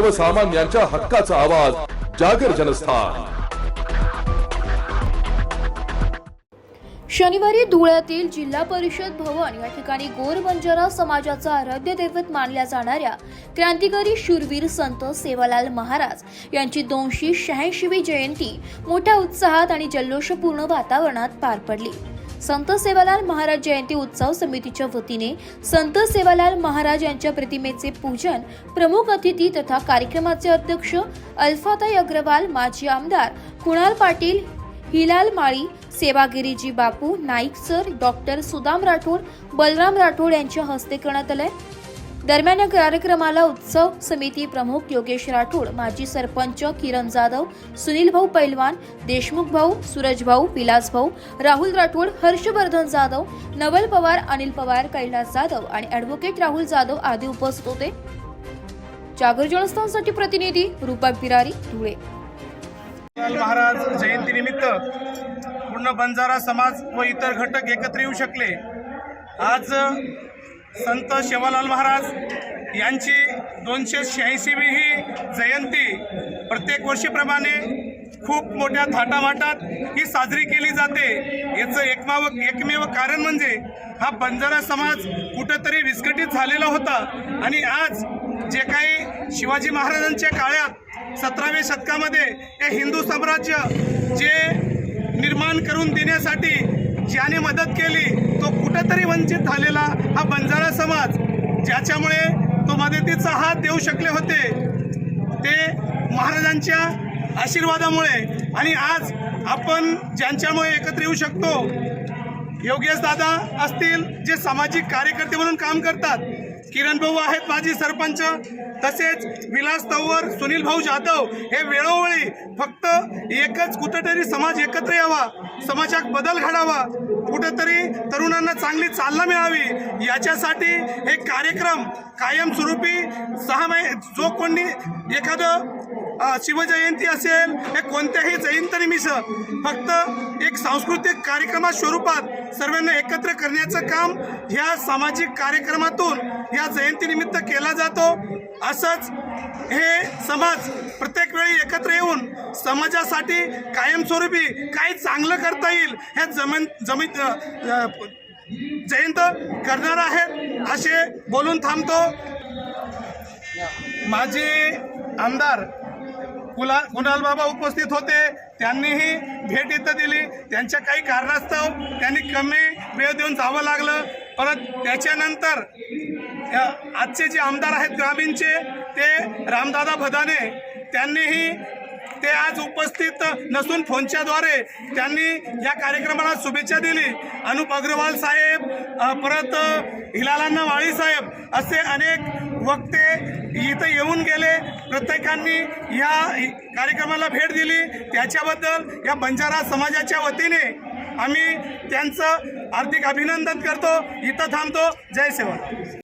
सर्वसामान्यांच्या हक्काचा आवाज जागर जनस्थान. शनिवारी धुळ्यातील जिल्हा परिषद भवन या ठिकाणी गोर बंजारा समाजाचा आराध्य दैवत मानल्या जाणाऱ्या क्रांतिकारी शूरवीर संत सेवालाल महाराज यांची दोनशे शहाऐंशीवी जयंती मोठ्या उत्साहात आणि जल्लोषपूर्ण वातावरणात पार पडली. संत सेवालाल महाराज जयंती उत्सव समितीच्या वतीने संत सेवालाल महाराज यांच्या प्रतिमेचे पूजन प्रमुख अतिथी तथा कार्यक्रमाचे अध्यक्ष अल्फाताई अग्रवाल माजी आमदार कुणाल पाटील हिलाल माळी सेवागिरीजी बापू नाईक सर डॉक्टर सुदाम राठोड बलराम राठोड यांच्या हस्ते करण्यात आलंय. दरम्यान या कार्यक्रमाला उत्सव समिती प्रमुख योगेश राठोड माजी सरपंच किरण जाधव सुनील भाऊ पैलवान देशमुख भाऊ सूरज भाऊ विलास भाऊ राहुल राठोड हर्षवर्धन जाधव नवल पवार अनिल पवार कैलास जाधव आणि ॲडव्होकेट राहुल जाधव आदी उपस्थित होते. जागर जनस्थानसाठी प्रतिनिधी रुपा बिरारी धुळे. महाराज जयंतीनिमित्त पूर्ण बंजारा समाज व इतर घटक एकत्र येऊ शकले. आज संत शेवालाल महाराज यांची दोनशे शहाऐंशीवी ही जयंती प्रत्येक वर्षीप्रमाणे खूप मोठ्या थाटामाटात ही साजरी केली जाते. याचं एकमाव एकमेव कारण म्हणजे हा बंजारा समाज कुठंतरी विस्कटीत झालेला होता. आणि आज जे काही शिवाजी महाराजांच्या काळात सतराव्या शतकामध्ये हे हिंदू साम्राज्य जे निर्माण करून देण्यासाठी ज्याने मदत केली कुठंतरी वंचित झालेला हा बंजारा समाज ज्याच्यामुळे तो मदतीचा हात देऊ शकले होते ते महाराजांच्या आशीर्वादामुळे. आणि आज आपण ज्यांच्यामुळे एकत्र येऊ शकतो योगेश दादा असतील जे सामाजिक कार्यकर्ते म्हणून काम करतात. किरण भाऊ आहेत माजी सरपंच तसेच विलास तव्वर सुनील भाऊ जाधव हे वेळोवेळी फक्त एकच कुठंतरी समाज एकत्र यावा समाजात बदल घडावा कुठंतरी तरुणांना चांगली चालना मिळावी. याच्यासाठी हे कार्यक्रम कायमस्वरूपी सहा महिने जो कोणी एखादं शिवजयंती असेल हे कोणत्याही जयंतीनिमित्त फक्त एक सांस्कृतिक कार्यक्रमा स्वरूपात सर्वांना एकत्र करण्याचं काम ह्या सामाजिक कार्यक्रमातून या जयंतीनिमित्त केला जातो. असंच हे समाज प्रत्येक वेळी एकत्र येऊन समाजासाठी कायमस्वरूपी काही चांगलं करता येईल ह्या जमीन जमीन जयंत करणार आहेत असे बोलून थांबतो. माजी आमदार कुला कुणाल बाबा उपस्थित होते त्यांनीही भेट इथं दिली. त्यांच्या काही कारणास्तव त्यांनी कमी वेळ देऊन जावं लागलं. परत त्याच्यानंतर आजचे जे आमदार आहेत ग्रामीणचे ते रामदादा भदाने त्यांनीही ते आज उपस्थित नसून फोनच्याद्वारे त्यांनी या कार्यक्रमाला शुभेच्छा दिली. अनुप अग्रवाल साहेब परत हिलालांना वाळी साहेब असे अनेक वक्ते इथं येऊन गेले. प्रत्येकांनी या कार्यक्रमाला भेट दिली. त्याच्याबद्दल या बंजारा समाजाच्या वतीने आम्ही त्यांचं हार्दिक अभिनंदन करतो. इथं थांबतो. जय सेवा.